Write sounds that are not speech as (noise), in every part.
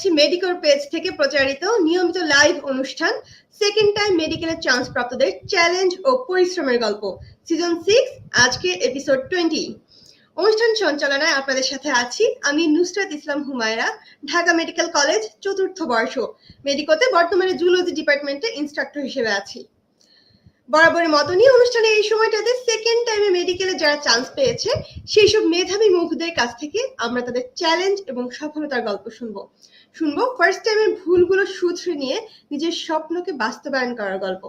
জানাচ্ছি medical page থেকে প্রচারিত নিয়মিত লাইভ অনুষ্ঠান সেকেন্ড টাইম মেডিকেলের চান্স প্রাপ্তদের চ্যালেঞ্জ ও পরিশ্রমের গল্প। সিজন সিক্স আজকে এপিসোড টোয়েন্টি অনুষ্ঠান সঞ্চালনায় আপনাদের সাথে আছি আমি নুসরাত ইসলাম হুমায়রা, ঢাকা মেডিকেল কলেজ চতুর্থ বর্ষ। মেডিকোতে বর্তমানে জুলজি ডিপার্টমেন্টে ইনস্ট্রাক্টর হিসেবে আছি। বরাবরের মতনই অনুষ্ঠানে এই সময়টাতে সেকেন্ড টাইমে মেডিকেলে যারা চান্স পেয়েছে, সেই সব মেধাবী মুখদের কাছ থেকে আমরা তাদের চ্যালেঞ্জ এবং সফলতার গল্প শুনব। শুনব ফার্স্ট টাইমের ভুলগুলো শুধরে নিয়ে নিজের স্বপ্নকে বাস্তবায়ন করার গল্প।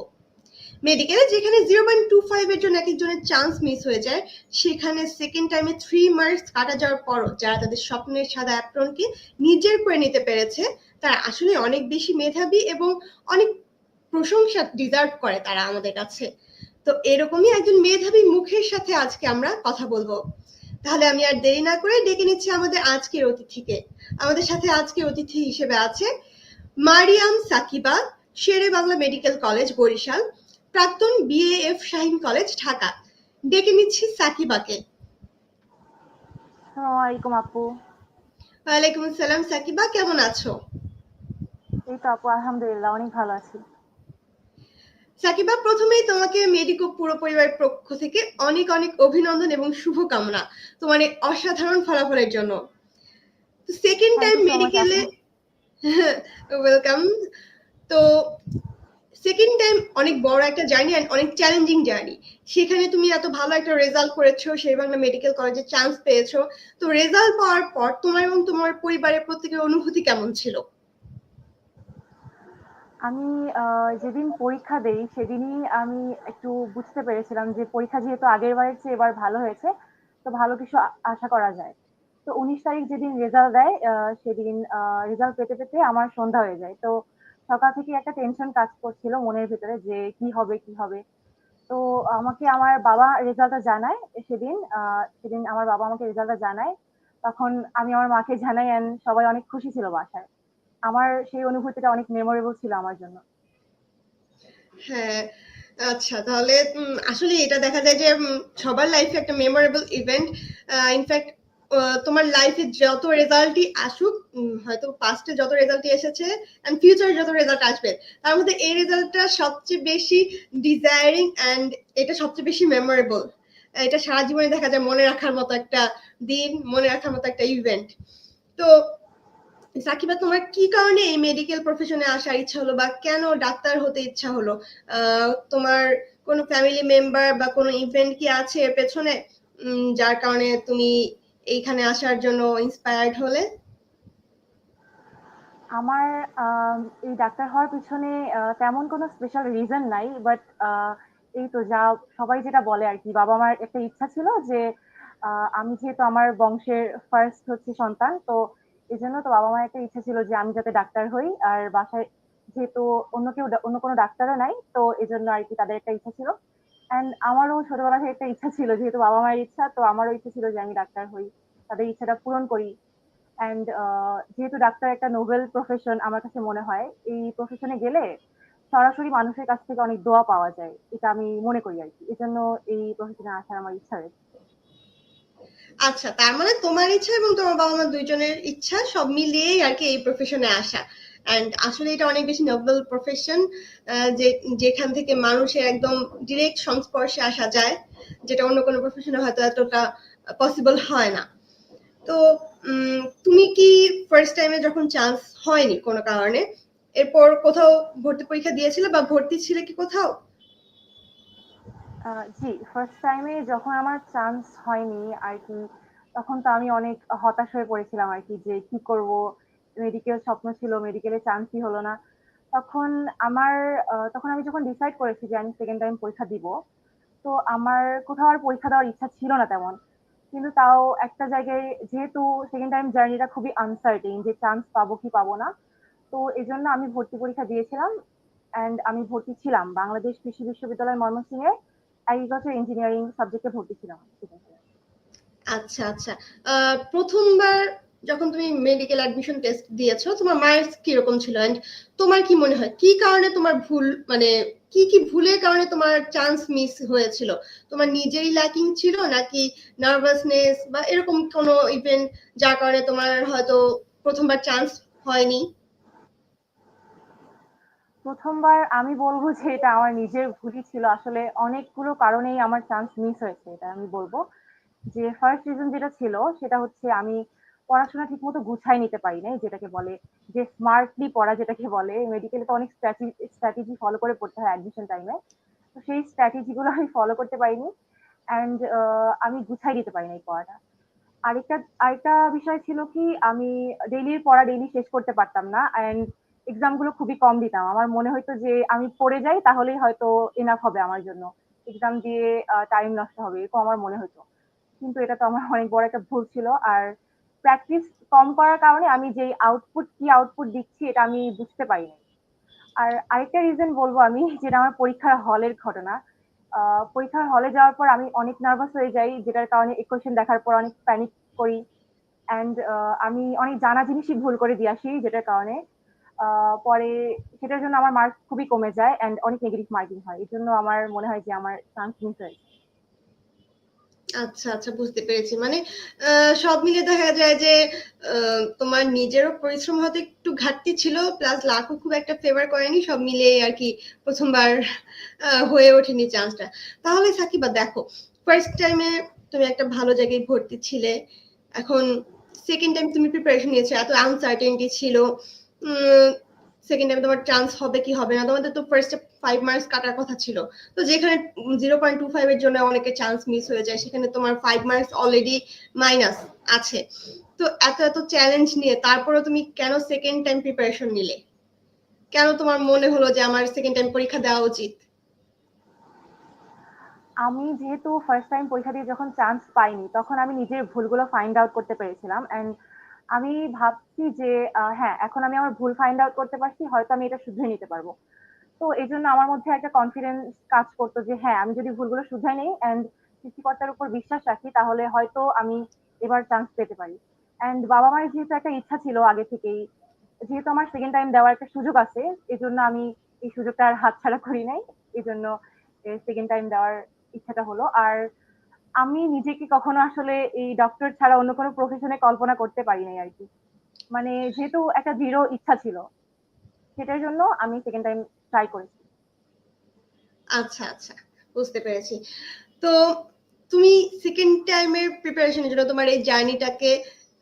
মেডিকেলে যেখানে জিরো পয়েন্ট টু ফাইভ এর জন্য এক একজনের চান্স মিস হয়ে যায়, সেখানে সেকেন্ড টাইমে থ্রি মার্কস কাটা যাওয়ার পরও যারা তাদের স্বপ্নের সাদা অ্যাপ্রনকে নিজের করে নিতে পেরেছে, তারা আসলে অনেক বেশি মেধাবী এবং অনেক প্রশংসা ডিজার্ভ করে তারা আমাদের কাছে। তো এরকমই একজন মেধাবী মুখের সাথে আজকে আমরা কথা বলব। তাহলে আমি আর দেরি না করে ডেকে নিচ্ছি আমাদের আজকের অতিথিকে। আমাদের সাথে আজকের অতিথি হিসেবে আছে মারিয়াম সাকিবা শেরে বাংলা মেডিকেল কলেজ বরিশাল প্রাক্তন বিএএফ শাহিন কলেজ ঢাকা। ডেকে নিচ্ছি সাকিবাকে। আপু। ওয়ালাইকুম আসসালাম সাকিবা কেমন আছো? এই তো আপু আলহামদুলিল্লাহ অনেক ভালো আছি। সাকিবা প্রথমেই তোমাকে মেডিকো পুরো পরিবারের পক্ষ থেকে অনেক অনেক অভিনন্দন এবং শুভকামনা তোমার এই অসাধারণ ফলাফলের জন্য। সেকেন্ড টাইম মেডিকেলে ওয়েলকাম তো সেকেন্ড টাইম (laughs) অনেক বড় একটা জার্নি অ্যান্ড অনেক চ্যালেঞ্জিং জার্নি সেখানে তুমি এত ভালো একটা রেজাল্ট করেছ সেই বাংলা মেডিকেল কলেজে চান্স পেয়েছ। তো রেজাল্ট পাওয়ার পর তোমার এবং তোমার পরিবারের প্রত্যেকের অনুভূতি কেমন ছিল? আমি যেদিন পরীক্ষা দেই, সেদিনই আমি একটু বুঝতে পেরেছিলাম যে পরীক্ষা যেহেতু আগের বারের চেয়ে এবার ভালো হয়েছে, তো ভালো কিছু আশা করা যায়। তো উনিশ তারিখ যেদিন রেজাল্ট দেয় সেদিন রেজাল্ট পেতে পেতে আমার সন্ধ্যা হয়ে যায়। তো সকাল থেকে একটা টেনশন কাজ করছিল মনের ভেতরে যে কি হবে কি হবে। তো আমাকে আমার বাবা রেজাল্টটা জানায় সেদিন সেদিন আমার বাবা আমাকে রেজাল্টটা জানায়। তখন আমি আমার মাকে জানাই অ্যান্ড সবাই অনেক খুশি ছিল বাসায়। আমার সেই অনুভূতিটা অনেক মেমোরেবল ছিল আমার জন্য। হ্যাঁ আচ্ছা তাহলে আসলে এটা দেখা যায় যে সবার লাইফে একটা মেমোরেবল ইভেন্ট ইনফ্যাক্ট তোমার লাইফে যত রেজাল্টই আসুক হয়তো পাস্টে যত রেজাল্টই এসেছে এন্ড ফিউচারে যত রেজাল্ট আসবে, তার মধ্যে এই রেজাল্টটা সবচেয়ে বেশি ডিজায়ারিং এন্ড এটা সবচেয়ে বেশি মেমোরেবল এটা সারা জীবনে দেখা যায় মনে রাখার মতো একটা দিন, মনে রাখার মতো একটা ইভেন্ট তো সাকিবা তোমার কি কারণে এই মেডিকেল প্রফেশনে আসার ইচ্ছা হলো বা কেন ডাক্তার হতে ইচ্ছা হলো? তোমার কোনো ফ্যামিলি মেম্বার বা কোনো ইভেন্ট কি আছে এর পেছনে? যার কারণে তুমি এইখানে আসার জন্য ইন্সপায়ার্ড হলে? আমার আম, এই ডাক্তার হওয়ার পিছনে তেমন কোনো স্পেশাল রিজন নাই বাট এই তো যা সবাই যেটা বলে আর কি বাবা মার একটা ইচ্ছা ছিল যে আমি যেহেতু আমার বংশের ফার্স্ট হচ্ছে সন্তান তো এই জন্য তো বাবা মায়ের একটা ইচ্ছা ছিল যে আমি যাতে ডাক্তার হই, আর বাসায় যেহেতু অন্য কেউ অন্য কোনো ডাক্তারও নাই, তো এই জন্য আর কি তাদের একটা ইচ্ছা ছিল। অ্যান্ড আমারও ছোটবেলা থেকে একটা ইচ্ছা ছিল, যেহেতু বাবা মায়ের ইচ্ছা, তো আমারও ইচ্ছা ছিল যে আমি ডাক্তার হই, তাদের ইচ্ছাটা পূরণ করি। অ্যান্ড যেহেতু ডাক্তার একটা নোবেল প্রফেশন আমার কাছে মনে হয়, এই প্রফেশনে গেলে সরাসরি মানুষের কাছ থেকে অনেক দোয়া পাওয়া যায়, এটা আমি মনে করি আর কি। এই জন্য এই প্রফেশনে আসার আমার ইচ্ছা রয়েছে। আচ্ছা তার মানে তোমার ইচ্ছা এবং তোমার বাবা মা দুইজনের ইচ্ছা সব মিলিয়েই আর কি এই প্রফেশনে আসা। এন্ড আসলে এটা অনেক বেশি নোবেল প্রফেশন যে, যেখান থেকে মানুষের একদম ডিরেক্ট সংস্পর্শে আসা যায়, যেটা অন্য কোনো প্রফেশনে হয়তো এতটা পসিবল হয় না। তো তুমি কি ফার্স্ট টাইমে যখন চান্স হয়নি কোনো কারণে, এরপর কোথাও ভর্তি পরীক্ষা দিয়েছিলে বা ভর্তি ছিলে কি কোথাও? জি ফার্স্ট টাইমে যখন আমার চান্স হয়নি আর কি তখন তো আমি অনেক হতাশ হয়ে পড়েছিলাম আর কি, যে কি করব? মেডিকেল স্বপ্ন ছিল মেডিকেলে চান্সই হলো না। তখন আমার তখন আমি যখন ডিসাইড করেছি যে আমি সেকেন্ড টাইম পরীক্ষা দিব, তো আমার কোথাও আর পরীক্ষা দেওয়ার ইচ্ছা ছিল না তেমন। কিন্তু তাও একটা জায়গায় যেহেতু সেকেন্ড টাইম জার্নিটা খুবই আনসার্টেন যে চান্স পাবো কি পাবো না, তো এই জন্য আমি ভর্তি পরীক্ষা দিয়েছিলাম। অ্যান্ড আমি ভর্তি ছিলাম বাংলাদেশ কৃষি বিশ্ববিদ্যালয় ময়মনসিংহে। ইঞ্জিনিয়ারিং সাবজেক্টে ভর্তি ছিলাম আচ্ছা আচ্ছা। প্রথমবার যখন তুমি মেডিকেল অ্যাডমিশন টেস্ট দিয়েছ, তোমার কীরকম ছিল? এন্ড তোমার কি মনে হয়, কি কারণে তোমার ভুল মানে কি কি ভুলের কারণে তোমার চান্স মিস হয়েছিল? তোমার নিজেরই ল্যাকিং ছিল নাকি নার্ভাসনেস বা এরকম কোনো ইভেন্ট যার কারণে তোমার হয়তো প্রথমবার চান্স হয়নি? প্রথমবার আমি বলব যে এটা আমার নিজের ভুলই ছিল। আসলে অনেকগুলো কারণেই আমার চান্স মিস হয়েছে, এটা আমি বলব। যে ফার্স্ট রিজন যেটা ছিল, সেটা হচ্ছে আমি পড়াশোনা ঠিকমতো গুছাই নিতে পারি নাই যেটাকে বলে যে স্মার্টলি পড়া যেটাকে বলে। মেডিকেলে তো অনেক স্ট্র্যাটেজি ফলো করে পড়তে হয় অ্যাডমিশন টাইমে তো সেই স্ট্র্যাটেজিগুলো আমি ফলো করতে পারিনি অ্যান্ড আমি গুছাই দিতে পারি নাই পড়াটা। আরেকটা আরেকটা বিষয় ছিল কি, আমি ডেইলির পড়া ডেইলি শেষ করতে পারতাম না অ্যান্ড এক্সামগুলো খুবই কম দিতাম। আমার মনে হতো যে আমি পড়ে যাই, তাহলেই হয়তো এনাফ হবে আমার জন্য। এক্সাম দিয়ে টাইম নষ্ট হবে, এরকম আমার মনে হতো কিন্তু এটা তো আমার অনেক বড় একটা ভুল ছিল। আর প্র্যাকটিস কম করার কারণে আমি যে আউটপুট কি আউটপুট দিচ্ছি, এটা আমি বুঝতে পারিনি। আর আরেকটা রিজন বলব আমি, যেটা আমার পরীক্ষার হলের ঘটনা। পরীক্ষার হলে যাওয়ার পর আমি অনেক নার্ভাস হয়ে যাই, যেটার কারণে ইকুয়েশন দেখার পর অনেক প্যানিক করি। অ্যান্ড আমি অনেক জানা জিনিসই ভুল করে দিয়ে আসি, যেটার কারণে পরে সেটার জন্য আমার মার্ক খুবই কমে যায় অ্যান্ড অনেক নেগেটিভ মার্কিং হয়। এই জন্য আমার মনে হয় যে আমার চান্স মিস হয়েছে আচ্ছা আচ্ছা বুঝতে পেরেছি। মানে সব মিলে দেখা যায় যে তোমার নিজেরও পরিশ্রম হতে একটু ঘাটতি ছিল প্লাস লাকও খুব একটা ফেভার করেনি, সব মিলে আর কি প্রথমবার হয়ে ওঠেনি চান্সটা তাহলে সাকিবা, দেখো ফার্স্ট টাইমে তুমি একটা ভালো জায়গায় ভর্তি ছিলে, এখন সেকেন্ড টাইম তুমি প্রিপারেশন নিয়েছো, এত আনসার্টেনটি ছিল সেকেন্ড টাইমে তোমার চান্স হবে কি হবে না? তোমাদের তো ফার্স্টে ফাইভ মার্কস কাটার কথা ছিল। তো যেখানে জিরো পয়েন্ট টু ফাইভ এর জন্য অনেকের চান্স মিস হয়ে যায়, সেখানে তোমার ফাইভ মার্কস অলরেডি মাইনাস আছে। তো এত এত চ্যালেঞ্জ নিয়ে তারপরে তুমি কেন সেকেন্ড টাইম প্রিপারেশন নিলে? কেন তোমার মনে হলো যে আমার সেকেন্ড টাইম পরীক্ষা দেওয়া উচিত? আমি যেহেতু ফার্স্ট টাইম পরীক্ষা দিয়ে যখন চান্স পাইনি, তখন আমি নিজের ভুলগুলো ফাইন্ড আউট করতে পেরেছিলাম। এন্ড আমি ভাবছি যে হ্যাঁ এখন আমি আমার ভুল ফাইন্ড আউট করতে পারছি, হয়তো আমি এটা শুধরে নিতে পারব। তো এই জন্য আমার মধ্যে একটা কনফিডেন্স কাজ করতো যে হ্যাঁ আমি যদি ভুলগুলো শুধরাই নেই অ্যান্ড সৃষ্টিকর্তার উপর বিশ্বাস রাখি, তাহলে হয়তো আমি এবার চান্স পেতে পারি। অ্যান্ড বাবা মায়ের যেহেতু একটা ইচ্ছা ছিল আগে থেকেই, যেহেতু আমার সেকেন্ড টাইম দেওয়ার একটা সুযোগ আছে, এজন্য আমি এই সুযোগটা আর হাতছাড়া করি নাই। এই জন্য সেকেন্ড টাইম দেওয়ার ইচ্ছাটা হলো। আর আমি নিজেকে কখনো আসলে এই ডক্টর ছাড়া অন্য কোনো প্রফেশনে কল্পনা করতে পারি নাই আর কি মানে যেহেতু একটা দৃঢ় ইচ্ছা ছিল সেটার জন্য আমি সেকেন্ড টাইম ট্রাই করেছি। আচ্ছা আচ্ছা বুঝতে পেরেছি। তো তুমি সেকেন্ড টাইমের প্রিপারেশনের জন্য তোমার এই জার্নিটাকে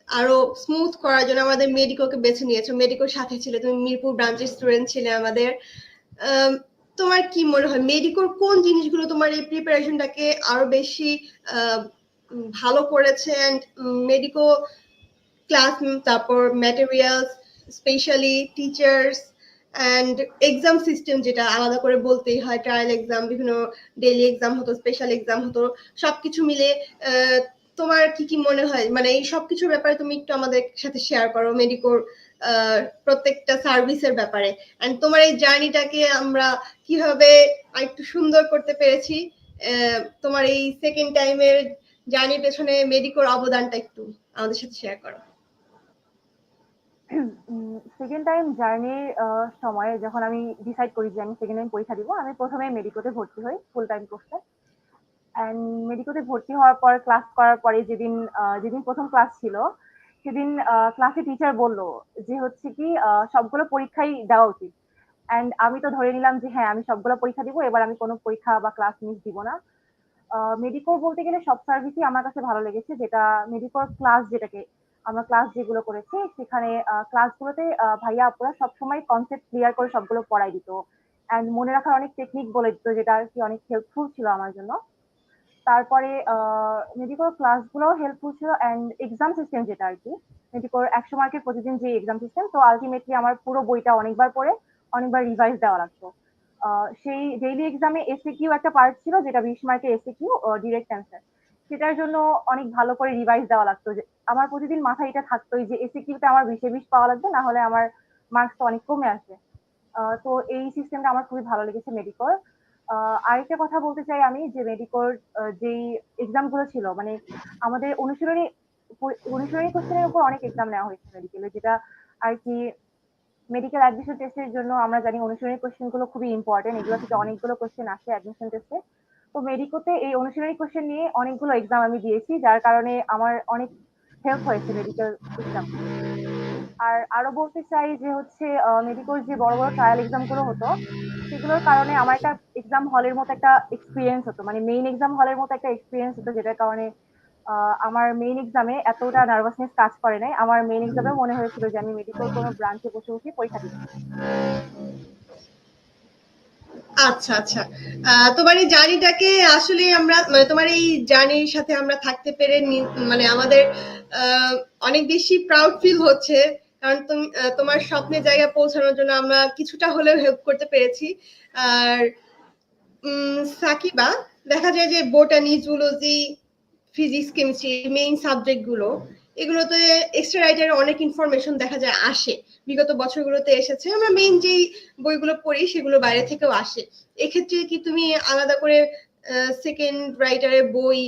আরও স্মুথ করার জন্য আমাদের মেডিকোকে বেছে নিয়েছো। মেডিকোর সাথে ছিলে তুমি মিরপুর ব্রাঞ্চের স্টুডেন্ট ছিলে আমাদের। আম, তোমার কি মনে হয়? মেডিকোর কোন জিনিসগুলো তোমার এই প্রিপারেশনটাকে আরও বেশি ভালো করেছে? অ্যান্ড মেডিকো ক্লাস তারপর materials specially teachers and exam system যেটা আলাদা করে বলতেই হয় ট্রায়াল এক্সাম বিভিন্ন ডেইলি এক্সাম হতো স্পেশাল এক্সাম হতো, সবকিছু মিলে তোমার কি কি মনে হয়? মানে এই সবকিছুর ব্যাপারে তুমি একটু আমাদের সাথে শেয়ার করো। মেডিকোর প্রত্যেকটা সার্ভিসের ব্যাপারে। তোমার এই জার্নিটাকে আমরা কীভাবে আরেকটু সুন্দর করতে পেরেছি তোমার এই সেকেন্ড টাইমের জার্নির পেছনে মেডিকোর অবদানটা একটু আমাদের সাথে শেয়ার করো। সেকেন্ড টাইম জার্নির সময় যখন আমি ডিসাইড করি যে আমি সেকেন্ড টাইম পরীক্ষা দিব, আমি প্রথমে মেডিকোতে ভর্তি হই ফুল টাইম কোর্সে অ্যান্ড মেডিকোতে ভর্তি হওয়ার পর ক্লাস করার পরে যেদিন যেদিন প্রথম ক্লাস ছিল সেদিন ক্লাসে টিচার বলল যে হচ্ছে কি সবগুলো পরীক্ষাই দেওয়া উচিত। অ্যান্ড আমি তো ধরে নিলাম যে হ্যাঁ আমি সবগুলো পরীক্ষা দিব, এবার আমি কোনো পরীক্ষা বা ক্লাস মিস দিব না। মেডিকোর বলতে গেলে সব সার্ভিসই আমার কাছে ভালো লেগেছে, যেটা মেডিকোর ক্লাস যেটাকে আমরা ক্লাস যেগুলো করেছি, সেখানে ক্লাসগুলোতে ভাইয়া, আপুরা সবসময় কনসেপ্ট ক্লিয়ার করে সবগুলো পড়াই দিত। অ্যান্ড মনে রাখার অনেক টেকনিক বলে দিত, যেটা আর কি অনেক হেল্পফুল ছিল আমার জন্য। তারপরে মেডিকোর ক্লাসগুলো হেল্পফুল ছিল অ্যান্ড এক্সাম সিস্টেম যেটা আর কি মেডিকোর একশো মার্কের প্রতিদিন যে এক্সাম সিস্টেম তো আলটিমেটলি আমার পুরো বইটা অনেকবার পড়ে, অনেকবার রিভাইজ দেওয়া লাগতো। সেই ডেইলি এক্সামে এসে কিউ একটা পার্ট ছিল যেটা বিশ মার্কের এসে কিউ ডিরেক্ট অ্যান্সার সেটার জন্য অনেক ভালো করে রিভাইজ দেওয়া লাগতো যে, আমার প্রতিদিন মাথায় এটা থাকতোই যে এসে কিউতে আমার বিশে বিশ পাওয়া লাগবে, না হলে আমার মার্কস অনেক কমে আসবে। তো এই সিস্টেমটা আমার খুবই ভালো লেগেছে মেডিকোর আরেকটা কথা বলতে চাই আমি যে মেডিকোর যেই এক্সামগুলো ছিল মানে আমাদের অনুশীলনী অনুশীলনী কোশ্চেনের উপর অনেক এক্সাম নেওয়া হয়েছে মেডিকেলে যেটা আর কি মেডিকেল অ্যাডমিশন টেস্টের জন্য আমরা জানি অনুশীলনী কোশ্চেনগুলো খুবই ইম্পর্টেন্ট এগুলো থেকে অনেকগুলো কোশ্চেন আসে অ্যাডমিশন টেস্টে তো মেডিকোতে এই অনুশীলনী কোশ্চেন নিয়ে অনেকগুলো এক্সাম আমি দিয়েছি, যার কারণে আমার অনেক হেল্প হয়েছে মেডিকেল এক্সাম আর আরও বলতে চাই যে হচ্ছে মেডিকেল যে বড় বড় ট্রায়াল এক্সামগুলো হতো, সেগুলোর কারণে আমার একটা এক্সাম হলের মতো একটা এক্সপিরিয়েন্স হতো। মানে মেইন এক্সাম হলের মতো একটা এক্সপিরিয়েন্স হতো, যেটার কারণে আমার মেইন এক্সামে এতটা নার্ভাসনেস কাজ করে নাই। আমার মেইন এক্সামে মনে হয়েছিল যে আমি মেডিকেল কোনো ব্রাঞ্চে বসে বসে পরীক্ষা দিচ্ছি। আচ্ছা আচ্ছা। তোমার এই জার্নিটাকে আসলে আমরা মানে তোমার এই জার্নির সাথে আমরা থাকতে পেরে মানে আমাদের অনেক বেশি প্রাউড ফিল হচ্ছে। কারণ তুমি তোমার স্বপ্নের জায়গায় পৌঁছানোর জন্য আমরা কিছুটা হলেও হেল্প করতে পেরেছি। আর সাকিবা, দেখা যায় যে botany zoology physics chemistry main সাবজেক্টগুলো এগুলোতে এক্সট্রা রাইটারের অনেক ইনফরমেশন দেখা যায় আসে। বিগত বছরগুলোতে এসেছে। আমরা মেইন যেই বইগুলো পড়ি, সেগুলো বাইরে থেকেও আসে। এক্ষেত্রে কি তুমি আলাদা করে সেকেন্ড রাইটারের বই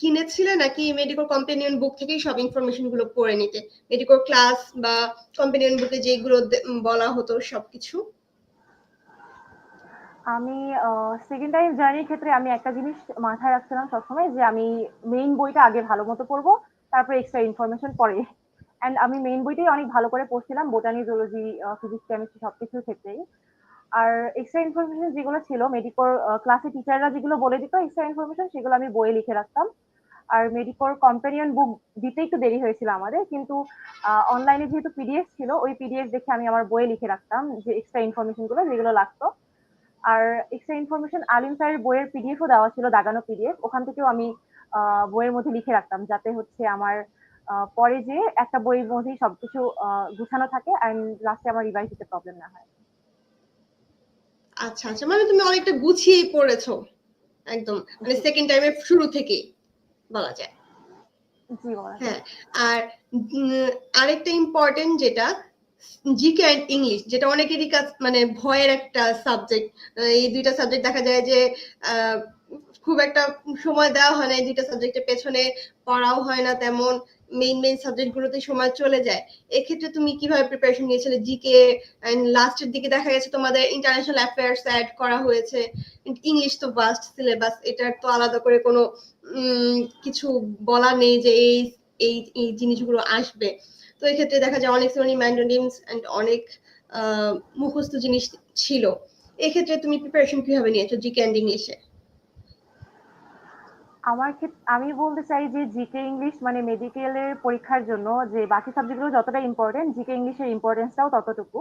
কিনেছিলে নাকি মেডিকেল কম্পেনিয়ন বুক থেকেই সব ইনফরমেশনগুলো পড়ে নিতে? মেডিকেল ক্লাস বা কম্পেনিয়ন বুকে যেগুলো বলা হতো সবকিছু? আমি সেকেন্ড টাইম জার্নির ক্ষেত্রে আমি একটা জিনিস মাথায় রাখছিলাম সবসময় যে আমি মেইন বইটা আগে ভালো মতো পড়ব, তারপরে এক্সট্রা ইনফরমেশন পরে অ্যান্ড আমি মেইন বইটাই অনেক ভালো করে পড়ছিলাম বোটানি জুলজি ফিজিক্স কেমিস্ট্রি সব কিছুর ক্ষেত্রেই। আর এক্সট্রা ইনফরমেশন যেগুলো ছিল মেডিকোর ক্লাসে টিচাররা যেগুলো বলে দিত এক্সট্রা ইনফরমেশন সেগুলো আমি বইয়ে লিখে রাখতাম। আর মেডিকোর কম্পেনিয়ন বুক দিতে একটু দেরি হয়েছিল আমাদের, কিন্তু অনলাইনে যেহেতু পিডিএফ ছিল, ওই পিডিএফ দেখে আমি আমার বইয়ে লিখে রাখতাম, যে এক্সট্রা ইনফরমেশনগুলো, যেগুলো লাগতো। আর এক্সট্রা ইনফরমেশন আলিম স্যারের বইয়ের পিডিএফও দেওয়া ছিল, দাগানো পিডিএফ ওখান থেকেও আমি বইয়ের মধ্যে লিখে রাখতাম, যাতে হচ্ছে আমার পরে যে একটা বইয়ের মধ্যেই সবকিছু গুছানো থাকে অ্যান্ড লাস্টে আমার রিভাইজ দিতে প্রবলেম না হয়। আচ্ছা আচ্ছা মানে তুমি অনেকটা গুছিয়ে পড়েছো একদম। মানে সেকেন্ড টাইমের শুরু থেকেই বলা যায়। হ্যাঁ আর আরেকটা ইম্পর্টেন্ট যেটা জিকে অ্যান্ড ইংলিশ যেটা অনেকেরই কাছে মানে ভয়ের একটা সাবজেক্ট এই দুইটা সাবজেক্ট দেখা যায় যে আহ, খুব একটা সময় দেওয়া হয় না এই দুইটা সাবজেক্টের পেছনে পড়াও হয় না তেমন মেইন মেইন সাবজেক্ট গুলোতে সময় চলে যায়। এক্ষেত্রে তুমি কীভাবে প্রিপারেশন নিয়েছিলে? জিকে এন্ড লাস্টের দিকে দেখা গেছে তোমাদের ইন্টারন্যাশনাল অ্যাফেয়ার্স অ্যাড করা হয়েছে। ইংলিশ তো বাস্ট সিলেবাস এটার তো আলাদা করে কোনো কিছু বলা নেই যে এই এই এই জিনিসগুলো আসবে। তো এক্ষেত্রে দেখা যায় অনেক সিনোনিম অ্যান্টোনিমস এন্ড অনেক মুখস্থ জিনিস ছিল। এক্ষেত্রে তুমি প্রিপারেশন কীভাবে নিয়েছো জিকে অ্যান্ড ইংলিশে আমার ক্ষেত্রে আমি বলতে চাই যে জিকে ইংলিশ মানে মেডিকেলের পরীক্ষার জন্য যে বাকি সাবজেক্টগুলো যতটা ইম্পর্টেন্ট জিকে ইংলিশের ইম্পর্টেন্সটাও ততটুকু।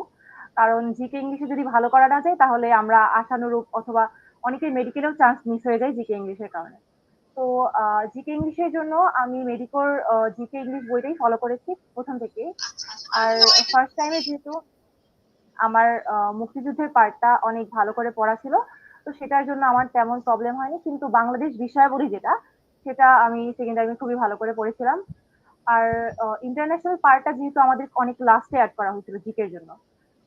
কারণ জিকে ইংলিশে যদি ভালো করা না যায়, তাহলে আমরা আশানুরূপ অথবা অনেকের মেডিকেলেও চান্স মিস হয়ে যায় জিকে ইংলিশের কারণে। তো জিকে ইংলিশের জন্য আমি মেডিকোর জিকে ইংলিশ বইটাই ফলো করেছি প্রথম থেকে। আর ফার্স্ট টাইমে যেহেতু আমার মুক্তিযুদ্ধের পার্টটা অনেক ভালো করে পড়া ছিল তো সেটার জন্য আমার তেমন প্রবলেম হয়নি। কিন্তু বাংলাদেশ বিষয়াবলী যেটা, সেটা আমি সেকেন্ড টাইমে খুবই ভালো করে পড়েছিলাম। আর ইন্টারন্যাশনাল পার্টটা যেহেতু আমাদের অনেক লাস্টে অ্যাড করা হয়েছিল জিকের জন্য।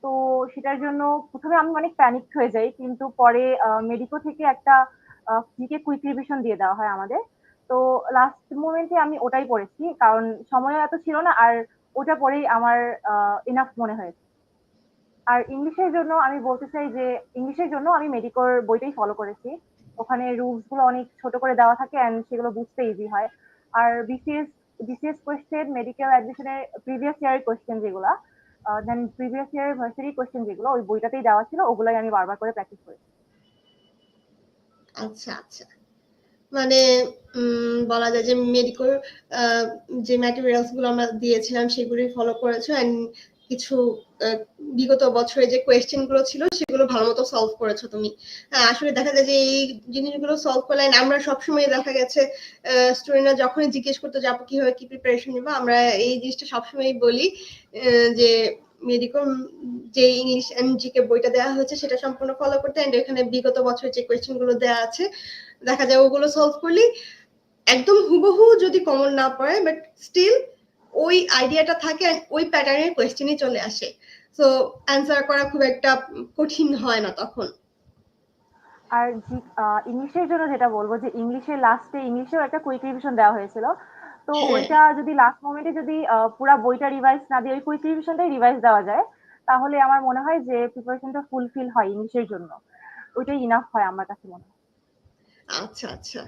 তো সেটার জন্য প্রথমে আমি অনেক প্যানিক হয়ে যাই, কিন্তু পরে মেডিকো থেকে একটা জিকে কুইক রিভিশন দিয়ে দেওয়া হয় আমাদের। তো লাস্ট মোমেন্টে আমি ওটাই পড়েছি, কারণ সময় এত ছিল না, আর ওটা পরেই আমার ইনাফ মনে হয়েছে। আর ইংলিশের জন্য আমি বলতে চাই যে, ইংলিশের জন্য আমি মেডিকোর বইটাই ফলো করেছি। ওখানে রুলসগুলো অনেক ছোট করে দেওয়া থাকে এন্ড সেগুলো বুঝতে ইজি হয়। আর বিসিএস বিসিএস কোয়েশ্চেন মেডিকেল অ্যাডমিশনের প্রিভিয়াস ইয়ারের কোয়েশ্চেন যেগুলো দেন প্রিভিয়াস ইয়ারের ভার্সিটি কোয়েশ্চেন যেগুলো, ওই বইটাতেই দেওয়া ছিল, ওগুলোই আমি বারবার করে প্র্যাকটিস করেছি। আচ্ছা আচ্ছা। মানে বলা যায় যে মেডিকেল যে ম্যাটেরিয়ালসগুলো আমরা দিয়েছিলাম সেগুলি ফলো করেছ এন্ড কিছু বিগত বছরে যে কোয়েশ্চেনগুলো ছিল সেগুলো ভালো মতো সলভ করেছ তুমি। আসলে দেখা যায় যে এই জিনিসগুলো সলভ করলে, আমরা সবসময় দেখা গেছে স্টুডেন্টরা যখনই জিজ্ঞেস করতে যাব কীভাবে কি প্রিপারেশন নিবো? আমরা এই জিনিসটা সবসময় বলি যে মেডিকেল যে ইংলিশ এন্ড জিকে বইটা দেওয়া হয়েছে সেটা সম্পূর্ণ ফলো করতে এন্ড এখানে বিগত বছরের যে কোয়েশ্চেনগুলো দেওয়া আছে, দেখা যায় ওগুলো সলভ করলে। একদম হুবহু যদি কমন না পড়ে বাট স্টিল ওই আইডিয়াটা থাকে ওই প্যাটার্নের কোয়েশ্চেনই চলে আসে। সো অ্যান্সার করা খুব একটা কঠিন হয় না তখন। আর ইংলিশের জন্য যেটা বলব যে ইংলিশের লাস্টে ইংলিশেও একটা কুইক রিভিশন দেওয়া হয়েছিল। তো হ্যাঁ। ওইটা যদি লাস্ট মোমেন্টে যদি পুরা বইটা রিভাইজ না দিয়ে ওই কুইক রিভিশনটাই রিভাইজ দেওয়া যায় তাহলে আমার মনে হয় যে প্রিপারেশনটা ফুলফিল হয় ইংলিশের জন্য। ওইটাই ইনাফ হয় আমার কাছে মনে হয়। আচ্ছা আচ্ছা।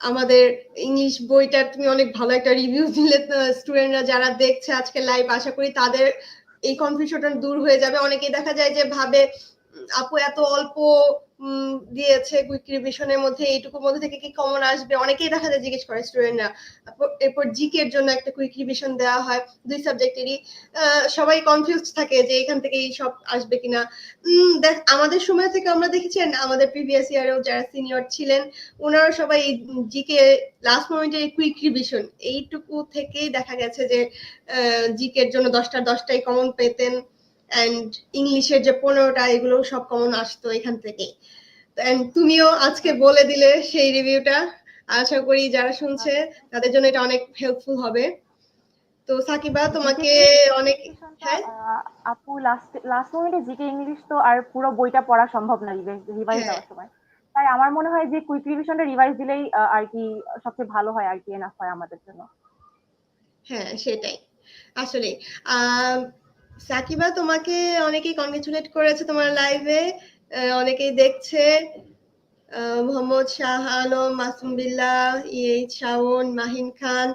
আমাদের ইংলিশ বইটা তুমি অনেক ভালো একটা রিভিউ দিলে স্টুডেন্টরা যারা দেখছে আজকে লাইভ আশা করি তাদের এই কনফিউশনটা দূর হয়ে যাবে। অনেকেই দেখা যায় যে ভাবে আপু এত অল্প দিয়েছে কুইক রিভিশনের মধ্যে, এইটুকুর মধ্যে থেকে কি কমন আসবে? অনেকেই দেখা যায় জিজ্ঞেস করে স্টুডেন্টরা এরপর জিকে এর জন্য একটা কুইক রিভিশন দেওয়া হয়। দুই সাবজেক্টেরই সবাই কনফিউজ থাকে যে এখান থেকে এই সব আসবে কিনা। দেখ, আমাদের সময় থেকে আমরা দেখেছেন আমাদের প্রিভিয়াস ইয়ারেও যারা সিনিয়র ছিলেন ওনারা সবাই জিকে লাস্ট মোমেন্টের কুইক রিভিশন এইটুকু থেকেই দেখা গেছে যে জিকে এর জন্য দশটা দশটাই কমন পেতেন। অ্যান্ড ইংলিশের যে পনেরোটা এগুলো সব কমন আসতো এখান থেকেই। তুমিও আজকে বলে দিলে সেই রিভিউটা আশা করি যারা শুনছে তাদের জন্য এটা অনেক হেল্পফুল হবে। তো সাকিবা তোমাকে অনেক হ্যাঁ? আপু লাস্ট লাস্ট মোমেন্টে জিকে ইংলিশ তো আর পুরো বইটা পড়া সম্ভব না রিভাইজ হ্যাঁ। দেওয়ার সময়। তাই আমার মনে হয় যে কুইক রিভিশনটা রিভাইজ দিলেই আর কি সবচেয়ে ভালো হয় আর কি এনাফ হয় আমাদের জন্য। হ্যাঁ সেটাই। আসলে সাকিবা তোমাকে অনেকেই কংগ্রেচুলেট করেছে তোমার লাইভে অনেকেই দেখছে। মোহাম্মদ শাহ আলম মাসুম বিল্লাহ ইএইচ শাওন মাহিন খান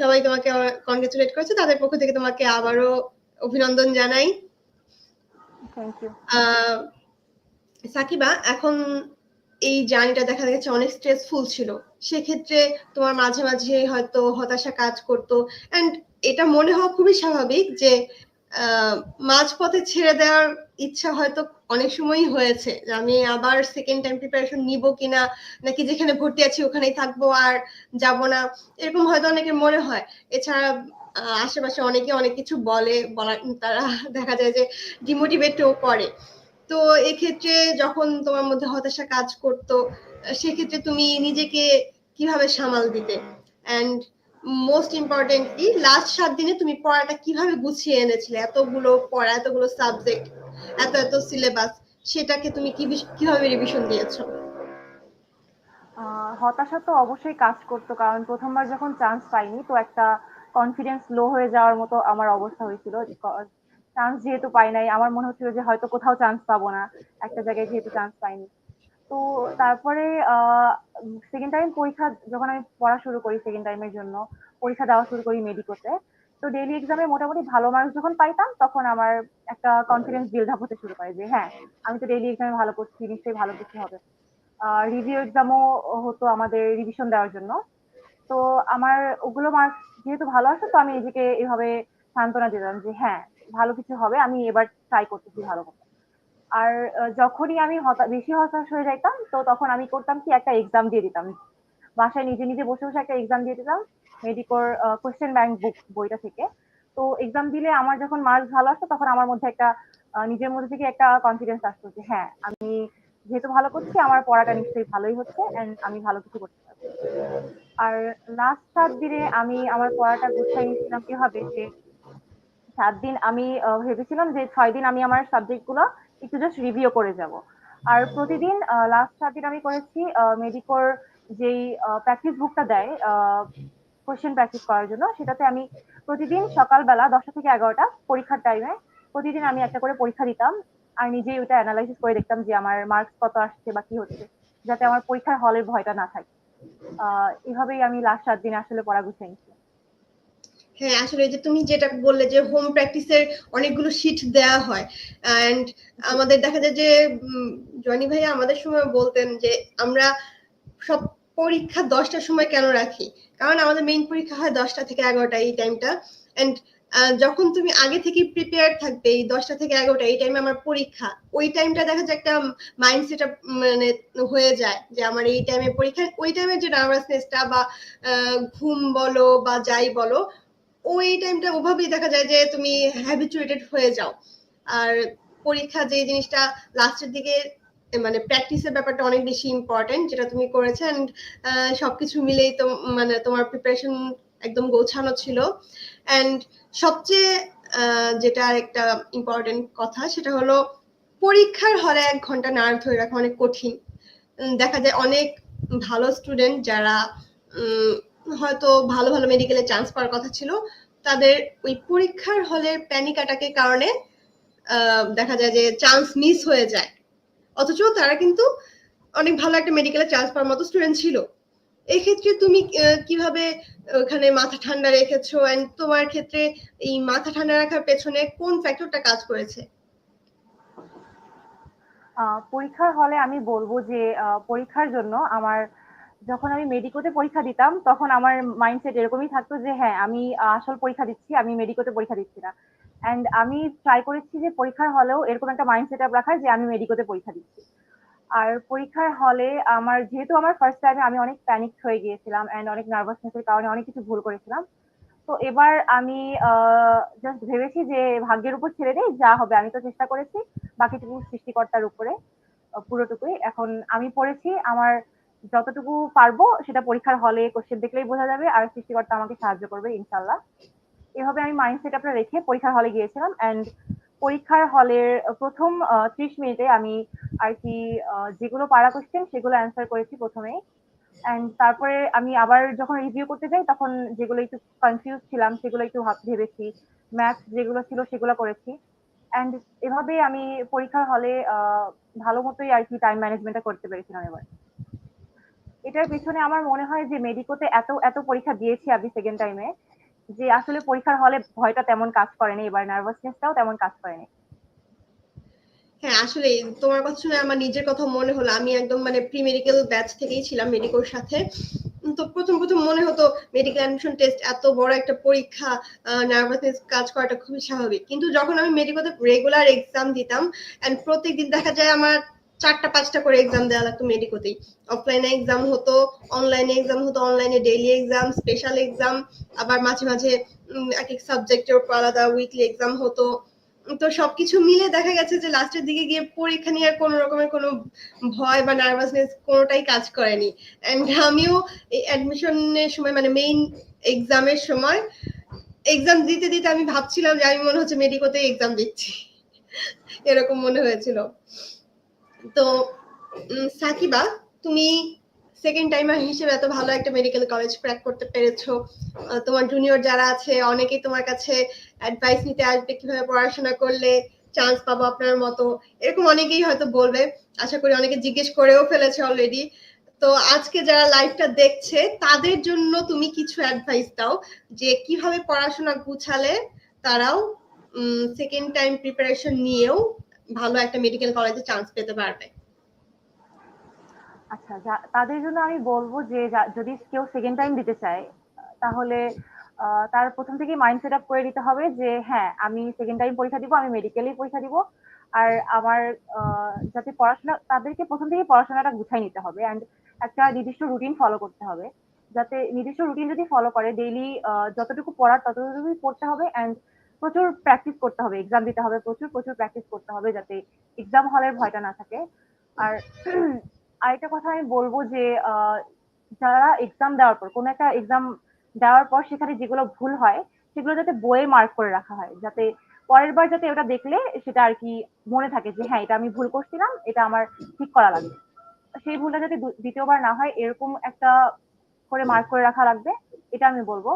সবাই তোমাকে কংগ্রেচুলেট করেছে। তাদের পক্ষ থেকে তোমাকে আবারও অভিনন্দন জানাই। সাকিবা এখন এই জার্নিটা দেখা গেছে অনেক স্ট্রেসফুল ছিল। সেক্ষেত্রে তোমার মাঝে মাঝে হয়তো হতাশা কাজ করতো। এন্ড এটা মনে হওয়া খুবই স্বাভাবিক যে মাঝপথে ছেড়ে দেওয়ার ইচ্ছা হয়তো অনেক সময়ই হয়েছে আমি আবার সেকেন্ড টাইম প্রিপারেশন নিব কিনা, নাকি যেখানে ভর্তি আছি ওখানেই থাকব আর যাব না, এরকম হয়তো অনেকের মনে হয়। এছাড়া আশেপাশে অনেকে অনেক কিছু বলে, বলার তারা (laughs) দেখা যায় যে ডিমোটিভেটও করে। তো এক্ষেত্রে যখন তোমার মধ্যে হতাশা কাজ করতো সেক্ষেত্রে তুমি নিজেকে কীভাবে সামাল দিতে? অ্যান্ড মোস্ট ইম্পর্টেন্টলি লাস্ট সাত দিনে তুমি পড়াটা কীভাবে গুছিয়ে এনেছিলে? এতগুলো পড়া, এতগুলো সাবজেক্ট এত এত সিলেবাস সেটাকে তুমি কীভাবে রিভিশন দিয়েছ? হতাশা তো অবশ্যই কাজ করতো, কারণ প্রথমবার যখন চান্স পাইনি, তো একটা কনফিডেন্স লো হয়ে যাওয়ার মতো আমার অবস্থা হয়েছিল। চান্স যেহেতু পাই নাই, আমার মনে হচ্ছিল যে হয়তো কোথাও চান্স পাবো না। একটা জায়গায় যেহেতু চান্স পাইনি। তো তারপরে সেকেন্ড টাইম পরীক্ষা যখন আমি পড়া শুরু করি সেকেন্ড টাইমের জন্য, পরীক্ষা দেওয়া শুরু করি মেডিকোতে, তো ডেইলি এক্সামে মোটামুটি ভালো মার্কস যখন পাইতাম, তখন আমার একটা কনফিডেন্স বিল্ড আপ হতে শুরু করে যে হ্যাঁ আমি তো ডেইলি এক্সামে ভালো করছি নিশ্চয়ই ভালো কিছু হবে। রিভিউ এক্সামও হতো আমাদের রিভিশন দেওয়ার জন্য। তো আমার ওগুলো মার্কস যেহেতু ভালো আসে, তো আমি নিজেকে এভাবে সান্ত্বনা দিতাম যে হ্যাঁ ভালো কিছু হবে, আমি এবার ট্রাই করতেছি ভালো করতে আর যখনই আমি বেশি হতাশ হয়ে যাইতাম, তো তখন আমি করতাম কি, একটা এক্সাম দিয়ে দিতাম। বাসায় নিজে নিজে বসে বসে একটা এক্সাম দিয়ে দিতাম মেডিকোর কোয়েশ্চেন ব্যাংক বুক বইটা থেকে। তো এক্সাম দিলে আমার যখন মার্কস ভালো আসতো, তখন আমার মধ্যে একটা নিজের মধ্যে থেকে একটা কনফিডেন্স আসতো যে হ্যাঁ আমি যেহেতু ভালো করছি, আমার পড়াটা নিশ্চয়ই ভালোই হচ্ছে অ্যান্ড আমি ভালো কিছু করতে পারব। আর লাস্ট সাত দিনে আমি আমার পড়াটা গুছিয়ে নিয়েছিলাম কীভাবে যে, সাত দিন আমি ভেবেছিলাম যে ছয় দিন আমি আমার সাবজেক্টগুলো একটু জাস্ট রিভিউ করে যাব। আর প্রতিদিন লাস্ট সাত দিন আমি করেছি মেডিকোর যেই প্র্যাকটিস বুকটা দেয় কোশ্চেন প্র্যাকটিস করার জন্য, সেটাতে আমি প্রতিদিন সকালবেলা দশটা থেকে এগারোটা পরীক্ষার টাইমে প্রতিদিন আমি একটা করে পরীক্ষা দিতাম। আর নিজেই ওটা অ্যানালাইসিস করে দেখতাম যে আমার মার্কস কত আসছে বা কি হচ্ছে, যাতে আমার পরীক্ষার হলের ভয়টা না থাকে। এভাবেই আমি লাস্ট সাত দিন আসলে পড়া নিচ্ছি হ্যাঁ আসলে যে তুমি যেটা বললে যে হোম প্র্যাকটিসের অনেকগুলো শিট দেওয়া হয় এন্ড আমাদের দেখা যায় যে জনি ভাইয়া আমাদের সময় বলতেন যে আমরা সব পরীক্ষা দশটার সময় কেন রাখি? কারণ আমাদের মেইন পরীক্ষা হয় দশটা থেকে এগারোটা এই টাইমটা এন্ড যখন তুমি আগে থেকে প্রিপেয়ার থাকবে এই দশটা থেকে এগারোটা এই টাইমে আমার পরীক্ষা ওই টাইমটা দেখা যায় একটা মাইন্ড সেট মানে হয়ে যায় যে আমার এই টাইমে পরীক্ষা ওই টাইমে যে নার্ভাসনেসটা বা ঘুম বলো বা যাই বলো ওই টাইমটা ওভাবেই দেখা যায় যে তুমি হ্যাবিচুয়েটেড হয়ে যাও। আর পরীক্ষা যে জিনিসটা লাস্টের দিকে মানে প্র্যাকটিসের ব্যাপারটা অনেক বেশি ইম্পর্টেন্ট যেটা তুমি করেছ অ্যান্ড সবকিছু মিলেই তো মানে তোমার প্রিপারেশন একদম গোছানো ছিল। অ্যান্ড সবচেয়ে যেটা একটা ইম্পর্টেন্ট কথা সেটা হলো পরীক্ষার হলে এক ঘণ্টা নার্ভ ধরে রাখা অনেক কঠিন। দেখা যায় অনেক ভালো স্টুডেন্ট যারা হয়তো ভালো ভালো মেডিকেলে চান্স পাওয়ার কথা ছিল। তাদের ওই পরীক্ষার হলের প্যানিক অ্যাটাকের কারণে দেখা যায় যে চান্স মিস হয়ে যায়। অথচ তারা কিন্তু অনেক ভালো একটা মেডিকেলে চান্স পাওয়ার মতো স্টুডেন্ট ছিল। এক্ষেত্রে তুমি কীভাবে ওখানে মাথা ঠান্ডা রেখেছো? এন্ড তোমার ক্ষেত্রে এই মাথা ঠান্ডা রাখার পেছনে কোন ফ্যাক্টরটা কাজ করেছে? পরীক্ষার হলে আমি বলব যে পরীক্ষার জন্য আমার যখন আমি মেডিকোতে পরীক্ষা দিতাম, তখন আমার মাইন্ডসেট এরকমই থাকতো যে হ্যাঁ আমি আসল পরীক্ষা দিচ্ছি, আমি মেডিকোতে পরীক্ষা দিচ্ছি না। অ্যান্ড আমি ট্রাই করেছি যে, পরীক্ষার হলেও এরকম একটা মাইন্ডসেট আপ রাখার যে, আমি মেডিকোতে পরীক্ষা দিচ্ছি। আর পরীক্ষার হলে আমার, যেহেতু আমার ফার্স্ট টাইমে আমি অনেক প্যানিক হয়ে গিয়েছিলাম অ্যান্ড অনেক নার্ভাসনেসের কারণে অনেক কিছু ভুল করেছিলাম। তো এবার আমি জাস্ট ভেবেছি যে, ভাগ্যের উপর ছেড়ে দেই, যা হবে আমি তো চেষ্টা করেছি। বাকিটুকু সৃষ্টিকর্তার উপরে পুরোটুকুই। এখন আমি পড়েছি, আমার যতটুকু পারব সেটা পরীক্ষার হলে কোশ্চেন দেখলেই বোঝা যাবে আর সৃষ্টিকর্তা আমাকে সাহায্য করবে ইনশাল্লাহ এভাবে আমি মাইন্ডসেট আপনার রেখে পরীক্ষার হলে গিয়েছিলাম অ্যান্ড পরীক্ষার হলের প্রথম ত্রিশ মিনিটে আমি আর কি যেগুলো পারা কোশ্চেন সেগুলো অ্যান্সার করেছি প্রথমেই অ্যান্ড তারপরে আমি আবার যখন রিভিউ করতে যাই তখন যেগুলো একটু কনফিউজ ছিলাম সেগুলো একটু ভেবেছি। ম্যাথ যেগুলো ছিল সেগুলো করেছি। অ্যান্ড এভাবে আমি পরীক্ষার হলে ভালো মতোই আর কি টাইম ম্যানেজমেন্টটা করতে পেরেছিলাম এবার। এটার পিছনে আমার মনে হয় যে মেডিকোতে এত এত পরীক্ষা দিয়েছি আমি সেকেন্ড টাইমে যে আসলে পরীক্ষার হলে ভয়টা তেমন কাজ করেনি এবার নার্ভাসনেসটাও তেমন কাজ করেনি হ্যাঁ আসলে তোমার কথা শুনে আমার নিজের কথা মনে হলো। আমি একদম মানে প্রি মেডিকেল ব্যাচ থেকেই ছিলাম মেডিকোর সাথে। তো প্রথম প্রথম মনে হতো মেডিকেল অ্যাডমিশন টেস্ট এত বড় একটা পরীক্ষা নার্ভাসনেস কাজ করাটা খুবই স্বাভাবিক। কিন্তু যখন আমি মেডিকোতে রেগুলার এক্সাম দিতাম এন্ড প্রত্যেকদিন দেখা যায় আমার চারটা, পাঁচটা করে এক্সাম দেওয়া লাগতো মেডিকোতেই অফলাইনে এক্সাম হতো অনলাইনে এক্সাম হতো অনলাইনে ডেইলি এক্সাম স্পেশাল এক্সাম আবার মাঝে মাঝে এক এক সাবজেক্টের উপর আলাদা উইকলি এক্সাম হতো। তো সবকিছু মিলে দেখা গেছে যে লাস্টের দিকে গিয়ে পরীক্ষা নিয়ে আর কোনো রকমের কোনো ভয় বা নার্ভাসনেস কোনোটাই কাজ করেনি। এন্ড আমিও এই অ্যাডমিশনের সময় মানে মেইন এক্সামের সময় এক্সাম দিতে দিতে আমি ভাবছিলাম যে আমি মনে হচ্ছে মেডিকোতে এক্সাম দিচ্ছি। এরকম মনে হয়েছিল। তো সাকিবা, তুমি সেকেন্ড টাইমার হিসেবে এত ভালো একটা মেডিকেল কলেজ ক্র্যাক করতে পেরেছ। তোমার জুনিয়র যারা আছে, অনেকেই তোমার কাছে অ্যাডভাইস নিতে আসবে কীভাবে পড়াশোনা করলে চান্স পাবো আপনার মতো। এরকম অনেকেই হয়তো বলবে, আশা করি অনেকে জিজ্ঞেস করেও ফেলেছে অলরেডি তো, আজকে যারা লাইভটা দেখছে, তাদের জন্য তুমি কিছু অ্যাডভাইস দাও, যে কীভাবে পড়াশোনা গুছালে তারাও সেকেন্ড টাইম প্রিপারেশন নিয়েও ভালো একটা মেডিকেল কলেজে চান্স পেতে পারবে। আচ্ছা তাদের জন্য আমি বলব যে যদি কেউ সেকেন্ড টাইম দিতে চায়, তাহলে তার প্রথম থেকেই মাইন্ড সেট আপ করে নিতে হবে যে হ্যাঁ আমি সেকেন্ড টাইম পরীক্ষা দিব, আমি মেডিকেলেই পরীক্ষা দিব। আর আমার যাতে পড়াশোনা, তাদেরকে প্রথম থেকেই পড়াশোনাটা গুছাই নিতে হবে অ্যান্ড একটা নির্দিষ্ট রুটিন ফলো করতে হবে। যাতে নির্দিষ্ট রুটিন যদি ফলো করে ডেইলি যতটুকু পড়ার ততটুকুই পড়তে হবে অ্যান্ড প্রচুর প্র্যাকটিস করতে হবে এক্সাম দিতে হবে, প্রচুর প্রচুর প্র্যাকটিস করতে হবে যাতে এক্সাম হলের ভয়টা না থাকে। আর (clears throat) আরেকটা কথা আমি বলব যে যারা এক্সাম দেওয়ার পর, কোনো একটা এক্সাম দেওয়ার পর সেখানে যেগুলো ভুল হয়, সেগুলো যাতে বইয়ে মার্ক করে রাখা হয়, যাতে পরের বার যাতে ওটা দেখলে সেটা আর কি মনে থাকে যে হ্যাঁ এটা আমি ভুল করছিলাম, এটা আমার ঠিক করা লাগবে। সেই ভুলটা যাতে দ্বিতীয়বার না হয়, এরকম একটা করে মার্ক করে রাখা লাগবে, এটা আমি বলব।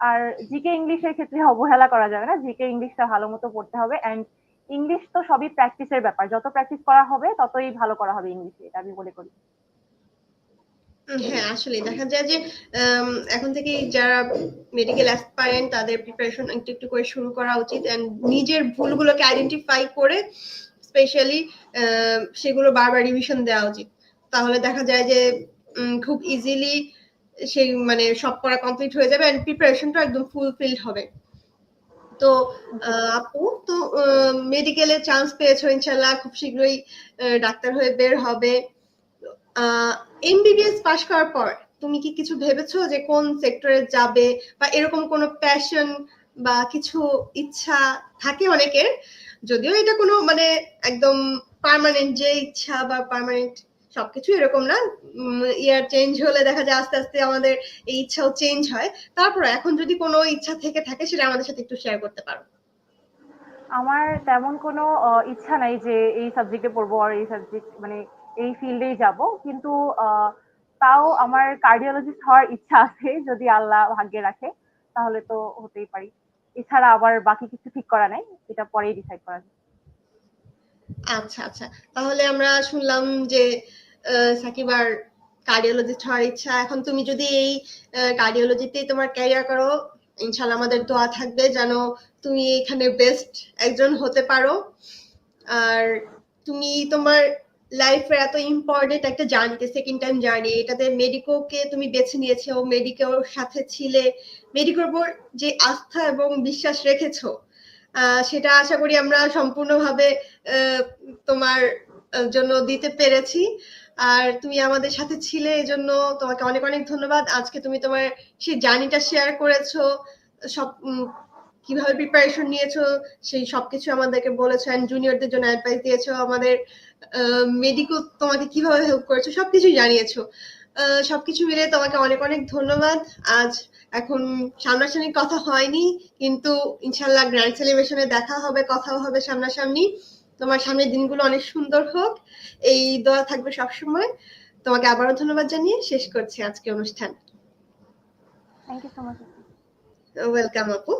আর জিকে ইংলিশের ক্ষেত্রে অবহেলা করা যাবে না। জিকে ইংলিশটা ভালো মতো পড়তে হবে। অ্যান্ড ইংলিশ তো সবই প্র্যাকটিসের ব্যাপার। যত প্র্যাকটিস করা হবে, ততই ভালো করা হবে ইংলিশে এটা আমি মনে করি। হ্যাঁ আসলে দেখা যায় যে এখন থেকে যারা মেডিকেল অ্যাসপারেন্ট তাদের প্রিপারেশন একটু একটু করে শুরু করা উচিত। এন্ড নিজের ভুলগুলোকে আইডেন্টিফাই করে স্পেশালি সেগুলো বারবার রিভিশন দেওয়া উচিত। তাহলে দেখা যায় যে খুব ইজিলি সেই মানে সব করা কমপ্লিট হয়ে যাবে এন্ড প্রিপারেশনটা একদম ফুলফিলড হবে। তো আপু, তো মেডিকেলে চান্স পেয়েছ ইনশাল্লাহ খুব শীঘ্রই ডাক্তার হয়ে বের হবে। এমবিবিএস পাশ করার পর তুমি কি কিছু ভেবেছো যে কোন সেক্টরে যাবে বা এরকম কোনো প্যাশন বা কিছু ইচ্ছা থাকে অনেকের? যদিও এটা কোনো মানে একদম পার্মানেন্ট যে ইচ্ছা বা পার্মানেন্ট সবকিছু এরকম না। ইয়ার চেঞ্জ হলে দেখা যায় আস্তে আস্তে আমাদের এই ইচ্ছাও চেঞ্জ হয়। তারপর এখন যদি কোনো ইচ্ছা থেকে থাকে সেটা আমাদের সাথে একটু শেয়ার করতে পারো। আমার তেমন কোনো ইচ্ছা নাই যে এই সাবজেক্টে পড়ব আর এই সাবজেক্ট মানে এই ফিল্ডেই যাব। কিন্তু তাও আমার কার্ডিওলজিস্ট হওয়ার ইচ্ছা আছে যদি আল্লাহ ভাগ্যে রাখে, তাহলে তো হতেই পারি। এছাড়া আবার বাকি কিছু ঠিক করা নাই, এটা পরেই ডিসাইড করা যাবে আচ্ছা আচ্ছা। তাহলে আমরা শুনলাম যে আহ, সাকিবার কার্ডিওলজিস্ট হওয়ার ইচ্ছা। এখন তুমি যদি এই কার্ডিওলজিতেই তোমার ক্যারিয়ার করো ইনশাল্লাহ আমাদের দোয়া থাকবে যেন তুমি এখানে বেস্ট একজন হতে পারো। আর তুমি তোমার লাইফের এত ইম্পর্টেন্ট একটা জার্নিতে সেকেন্ড টাইম জার্নি এটাতে মেডিকোকে তুমি বেছে নিয়েছো মেডিকোর সাথে ছিলে। মেডিকোর উপর যে আস্থা এবং বিশ্বাস রেখেছো সেটা আশা করি আমরা সম্পূর্ণভাবে তোমার জন্য দিতে পেরেছি। আর তুমি আমাদের সাথে ছিলে এই জন্য তোমাকে অনেক অনেক ধন্যবাদ। আজকে তুমি তোমার সেই জার্নিটা শেয়ার করেছ, সব কীভাবে প্রিপারেশন নিয়েছো, সেই সবকিছু আমাদেরকে বলেছ এন্ড জুনিয়রদের জন্য অ্যাডভাইস দিয়েছ, আমাদের মেডিকেল তোমাকে কীভাবে হেল্প করেছ সবকিছু জানিয়েছো। সবকিছু মিলে তোমাকে অনেক অনেক ধন্যবাদ। আজ এখন সামনাসামনি কথা হয়নি কিন্তু ইনশাল্লাহ গ্র্যান্ড সেলিব্রেশনে দেখা হবে কথা হবে সামনাসামনি। তোমার সামনের দিনগুলো অনেক সুন্দর হোক। এই দোয়া থাকবে সবসময়। তোমাকে আবারও ধন্যবাদ জানিয়ে শেষ করছি আজকে অনুষ্ঠান। ওয়েলকাম আপু।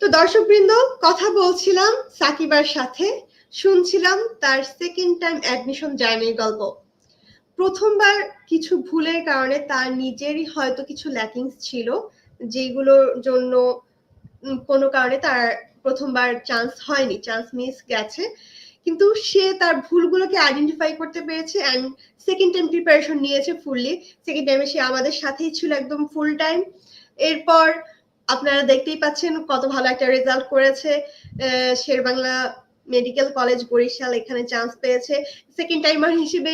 তো দর্শকবৃন্দ কথা বলছিলাম সাকিবার সাথে শুনছিলাম তার সেকেন্ড টাইম অ্যাডমিশন জার্নির গল্প। প্রথমবার কিছু ভুলের কারণে তার নিজেরই হয়তো কিছু ল্যাকিংস ছিল। যেগুলোর জন্য কোনো কারণে তার প্রথমবার চান্স হয়নি চান্স মিস গেছে। কিন্তু সে তার ভুলগুলোকে আইডেন্টিফাই করতে পেরেছে অ্যান্ড সেকেন্ড টাইম প্রিপারেশন নিয়েছে ফুললি সেকেন্ড টাইমে সে আমাদের সাথেই ছিল একদম ফুল টাইম এরপর আপনারা দেখতেই পাচ্ছেন কত ভালো একটা রেজাল্ট করেছে। শের বাংলা মেডিকেল কলেজ বরিশাল এখানে চান্স পেয়েছে। সেকেন্ড টাইমার হিসেবে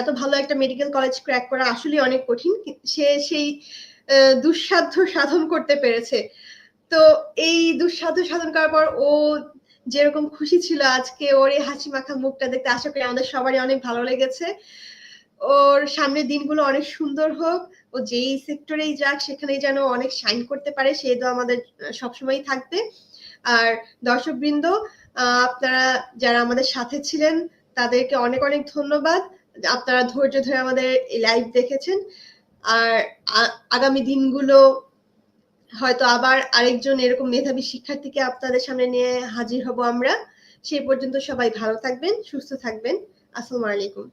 এত ভালো একটা মেডিকেল কলেজ ক্র্যাক করা আসলে অনেক কঠিন। সে, সেই দুঃসাধ্য সাধন করতে পেরেছে। তো এই দুঃসাধ্য সাধন করার পর ও যেরকম খুশি ছিল আজকে, ওর এই হাসি মাখা মুখটা দেখতে আশা করি আমাদের সবারই অনেক ভালো লেগেছে। ওর সামনের দিনগুলো অনেক সুন্দর হোক, ও যেই সেক্টরেই যাক, সেখানেই যেন অনেক শাইন করতে পারে সেই তো আমাদের সবসময়ই থাকবে। আর দর্শকবৃন্দ আপনারা যারা আমাদের সাথে ছিলেন, তাদেরকে অনেক অনেক ধন্যবাদ। আপনারা ধৈর্য ধরে আমাদের লাইভ দেখেছেন। আর আগামী দিনগুলো হয়তো আবার আরেকজন এরকম মেধাবী শিক্ষার্থীকে আপনাদের সামনে নিয়ে হাজির হব আমরা। সেই পর্যন্ত সবাই ভালো থাকবেন, সুস্থ থাকবেন। আসসালামু আলাইকুম।